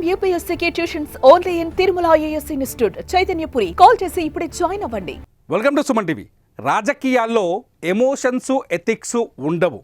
I'm యూపీఎస్సీకి tuitions only in Tirumala IAS institute Chaitanyapuri call చేసి ఇప్పుడే join అవ్వండి. Welcome to Suman TV రాజకీయాల్లో emotions ethics ఉండవు.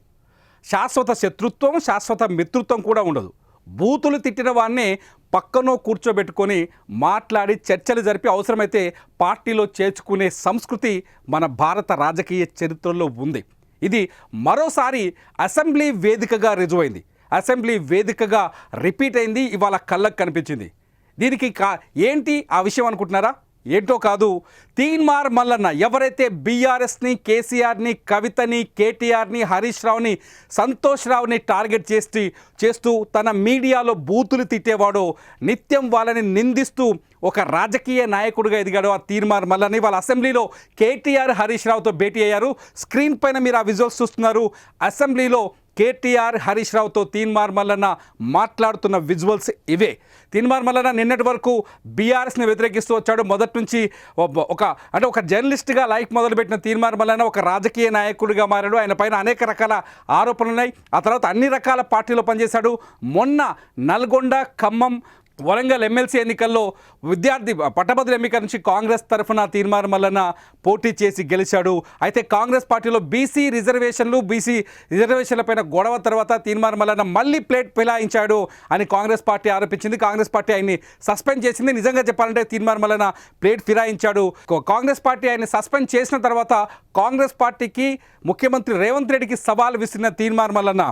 శాశ్వత శత్రుత్వం శాశ్వత మిత్రుత్వం కూడా ఉండదు. బూతులు తిట్టిన వాడినే పక్కనో కూర్చోబెట్టుకొని మాట్లాడి చర్చలు జరిపి అవసరమైతే పార్టీలో చేర్చుకునే సంస్కృతి మన భారత రాజకీయ చరిత్రలో ఉంది. ఇది మరోసారి అసెంబ్లీ వేదికగా రుజువైంది. అసెంబ్లీ వేదికగా రిపీట్ అయింది ఇవాళ కళ్ళకు కనిపించింది. దీనికి కా ఏంటి ఆ విషయం అనుకుంటున్నారా? ఏంటో కాదు. తీన్మార్ మల్లన్న ఎవరైతే బీఆర్ఎస్ని కేసీఆర్ని కవితని కేటీఆర్ని హరీష్ రావుని సంతోష్ రావుని టార్గెట్ చేసి చేస్తూ తన మీడియాలో బూతులు తిట్టేవాడో నిత్యం వాళ్ళని నిందిస్తూ ఒక రాజకీయ నాయకుడిగా ఎదిగాడు ఆ తీర్మార్ మల్లని వాళ్ళ అసెంబ్లీలో కేటీఆర్ హరీష్ రావుతో భేటీ అయ్యారు. స్క్రీన్ పైన మీరు ఆ విజువల్స్ చూస్తున్నారు. అసెంబ్లీలో కేటీఆర్ హరీష్ రావుతో తీన్మార్ మల్లన్న మాట్లాడుతున్న విజువల్స్ ఇవే. తీన్మార్ మల్లన్న నిన్నటి వరకు బీఆర్ఎస్ని వ్యతిరేకిస్తూ వచ్చాడు. మొదటి నుంచి ఒక అంటే ఒక జర్నలిస్ట్గా లైఫ్ మొదలుపెట్టిన తీన్మార్ మల్లన్న ఒక రాజకీయ నాయకుడిగా మారాడు. ఆయన పైన అనేక రకాల ఆరోపణలు ఉన్నాయి ఆ తర్వాత అన్ని రకాల పార్టీలో పనిచేశాడు. మొన్న నల్గొండ ఖమ్మం వరంగల్ ఎమ్మెల్సీ ఎన్నికల్లో విద్యార్థి పట్టభద్రుల ఎన్నిక నుంచి కాంగ్రెస్ తరఫున తీర్మానం వలన పోటీ చేసి గెలిచాడు. అయితే కాంగ్రెస్ పార్టీలో బీసీ రిజర్వేషన్లు బీసీ రిజర్వేషన్లపైన గొడవ తర్వాత తీర్మానం వలన మళ్ళీ ప్లేట్ పిలాయించాడు అని కాంగ్రెస్ పార్టీ ఆరోపించింది. కాంగ్రెస్ పార్టీ ఆయన్ని సస్పెండ్ చేసింది. నిజంగా చెప్పాలంటే తీర్మానం వలన ప్లేట్ ఫిరాయించాడు కాంగ్రెస్ పార్టీ ఆయన్ని సస్పెండ్ చేసిన తర్వాత కాంగ్రెస్ పార్టీకి ముఖ్యమంత్రి రేవంత్ రెడ్డికి సవాల్ విసిరిన తీర్మానం వలన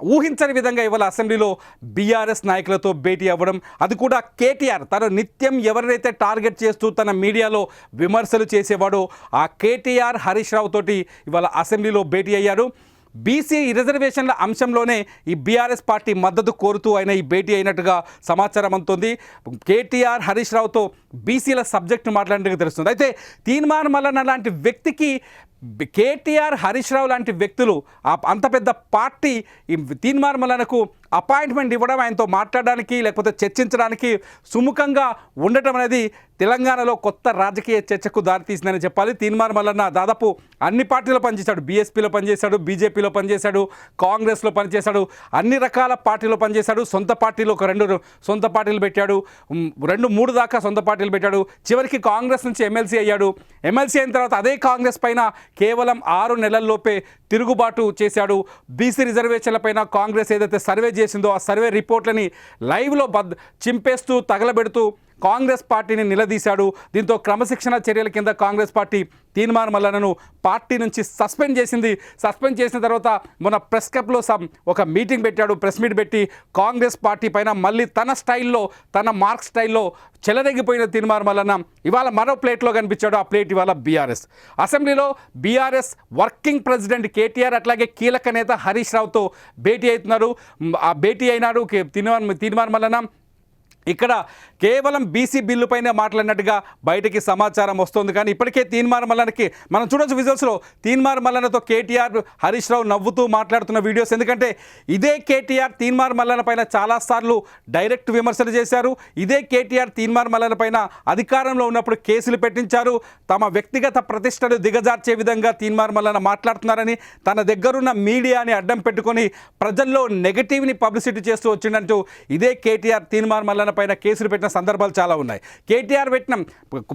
ఊహించని విధంగా ఇవాళ అసెంబ్లీలో బీఆర్ఎస్ నాయకులతో భేటీ అవ్వడం. అది కూడా కేటీఆర్ తను నిత్యం ఎవరినైతే టార్గెట్ చేస్తూ తన మీడియాలో విమర్శలు చేసేవాడో ఆ కేటీఆర్ హరీష్ రావు తోటి ఇవాళ అసెంబ్లీలో భేటీ అయ్యారు. బీసీ రిజర్వేషన్ల అంశంలోనే ఈ బీఆర్ఎస్ పార్టీ మద్దతు కోరుతూ ఆయన ఈ భేటీ అయినట్టుగా సమాచారం అందుతుంది. కేటీఆర్ హరీష్ రావుతో బీసీల సబ్జెక్టు మాట్లాడినట్టుగా తెలుస్తుంది. అయితే తీన్మార్ మల్లన్న లాంటి వ్యక్తికి కేటీఆర్ హరీష్ రావు లాంటి వ్యక్తులు ఆ అంత పెద్ద పార్టీ ఈ తీన్మార్ మల్లన్నకు అపాయింట్మెంట్ ఇవ్వడం ఆయనతో మాట్లాడడానికి లేకపోతే చర్చించడానికి సుముఖంగా ఉండటం అనేది తెలంగాణలో కొత్త రాజకీయ చర్చకు దారితీసిందని చెప్పాలి. తీన్మార్ మల్లన్న దాదాపు అన్ని పార్టీలో పనిచేశాడు. బీఎస్పీలో పనిచేశాడు బీజేపీలో పనిచేశాడు కాంగ్రెస్లో పనిచేశాడు అన్ని రకాల పార్టీలో పనిచేశాడు. సొంత పార్టీలో ఒక రెండు సొంత పార్టీలు పెట్టాడు. రెండు మూడు దాకా సొంత పార్టీలు పెట్టాడు. చివరికి కాంగ్రెస్ నుంచి ఎమ్మెల్సీ అయ్యాడు. ఎమ్మెల్సీ అయిన తర్వాత అదే కాంగ్రెస్ పైన కేవలం ఆరు నెలల్లోపే తిరుగుబాటు చేశాడు. బీసీ రిజర్వేషన్ల పైన కాంగ్రెస్ ఏదైతే సర్వే చేసిందో ఆ సర్వే రిపోర్ట్లని లైవ్లో బద్ చింపేస్తూ తగలబెడుతూ కాంగ్రెస్ పార్టీని నిలదీశాడు. దీంతో క్రమశిక్షణ చర్యల కింద కాంగ్రెస్ పార్టీ తీర్మాన మల్లనను పార్టీ నుంచి సస్పెండ్ చేసింది. సస్పెండ్ చేసిన తర్వాత మొన్న ప్రెస్ క్లబ్లో సమ్ ఒక మీటింగ్ పెట్టాడు. ప్రెస్ మీట్ పెట్టి కాంగ్రెస్ పార్టీ పైన మళ్ళీ తన స్టైల్లో తన మార్క్ స్టైల్లో చెలదగిపోయిన తీర్మాన మల్లన్న ఇవాళ మరో ప్లేట్లో కనిపించాడు. ఆ ప్లేట్ ఇవాళ బీఆర్ఎస్. అసెంబ్లీలో బీఆర్ఎస్ వర్కింగ్ ప్రెసిడెంట్ కేటీఆర్ అట్లాగే కీలక నేత హరీష్ రావుతో భేటీ అవుతున్నారు. ఆ భేటీ అయినాడు కే- తీర్మాన తీర్మాన మల్లన్న. ఇక్కడ కేవలం బీసీ బిల్లు పైన మాట్లాడినట్టుగా బయటకి సమాచారం వస్తుంది. కానీ ఇప్పటికే తీన్మార్ మల్లనకి మనం చూడొచ్చు విజువల్స్లో తీన్మార్ మల్లనతో కేటీఆర్ హరీష్ రావు నవ్వుతూ మాట్లాడుతున్న వీడియోస్. ఎందుకంటే ఇదే కేటీఆర్ తీన్మార్ మల్లన పైన చాలాసార్లు డైరెక్ట్ విమర్శలు చేశారు. ఇదే కేటీఆర్ తీన్మార్ మల్లన పైన అధికారంలో ఉన్నప్పుడు కేసులు పెట్టించారు. తమ వ్యక్తిగత ప్రతిష్టను దిగజార్చే విధంగా తీన్మార్ మల్లన మాట్లాడుతున్నారని తన దగ్గరున్న మీడియాని అడ్డం పెట్టుకొని ప్రజల్లో నెగటివ్ని పబ్లిసిటీ చేస్తూ వచ్చిందంటూ ఇదే కేటీఆర్ తీన్మార్ మల్లన పైన కేసులు పెట్టిన సందర్భాలు చాలా ఉన్నాయి. కేటీఆర్ పెట్టిన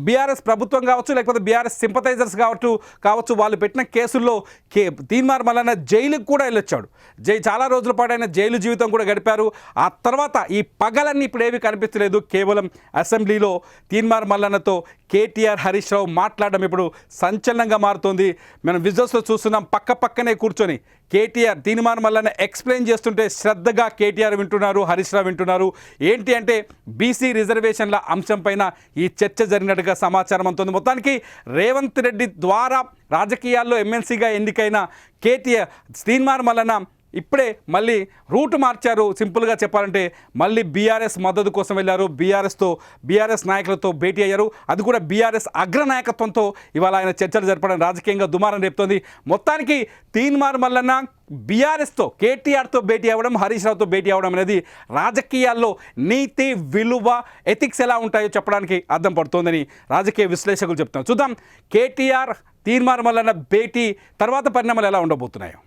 బీఆర్ఎస్ ప్రభుత్వం కావచ్చు లేకపోతే బీఆర్ఎస్ సింపతైజర్స్ కావచ్చు కావచ్చు వాళ్ళు పెట్టిన కేసుల్లో కే తీన్మార్ మల్లన్న జైలుకు కూడా వెళ్ళొచ్చాడు. జై చాలా రోజుల పాటు ఆయన జైలు జీవితం కూడా గడిపారు. ఆ తర్వాత ఈ పగలన్నీ ఇప్పుడు ఏవి కనిపించలేదు కేవలం అసెంబ్లీలో తీన్మార్ మల్లన్నతో కేటీఆర్ హరీష్ రావు మాట్లాడడం ఇప్పుడు సంచలనంగా మారుతోంది. మనం విజువల్స్లో చూస్తున్నాం పక్క పక్కనే కూర్చొని. కేటీఆర్ తీర్మానం వల్లనే ఎక్స్ప్లెయిన్ చేస్తుంటే శ్రద్ధగా కేటీఆర్ వింటున్నారు హరీష్ రావు వింటున్నారు. ఏంటి అంటే బీసీ రిజర్వేషన్ల అంశం పైన ఈ చర్చ జరిగినట్టుగా సమాచారం అందుతుంది. మొత్తానికి రేవంత్ రెడ్డి ద్వారా రాజకీయాల్లో ఎమ్మెల్సీగా ఎన్నికైన కేటీఆర్ తీర్మానం వలన ఇప్పుడే మళ్ళీ రూట్ మార్చారు. సింపుల్గా చెప్పాలంటే మళ్ళీ బీఆర్ఎస్ మద్దతు కోసం వెళ్ళారు. బీఆర్ఎస్తో బీఆర్ఎస్ నాయకులతో భేటీ అయ్యారు. అది కూడా బీఆర్ఎస్ అగ్రనాయకత్వంతో ఇవాళ ఆయన చర్చలు జరపడం రాజకీయంగా దుమారం రేపుతోంది. మొత్తానికి తీన్మార్ మల్లన్న బీఆర్ఎస్తో కేటీఆర్తో భేటీ అవ్వడం హరీష్ రావుతో భేటీ అవ్వడం అనేది రాజకీయాల్లో నీతి విలువ ఎథిక్స్ ఎలా ఉంటాయో చెప్పడానికి అర్థం పడుతోందని రాజకీయ విశ్లేషకులు చెప్తున్నారు. చూద్దాం కేటీఆర్ తీర్మానం వలన భేటీ తర్వాత పరిణామాలు ఎలా ఉండబోతున్నాయో.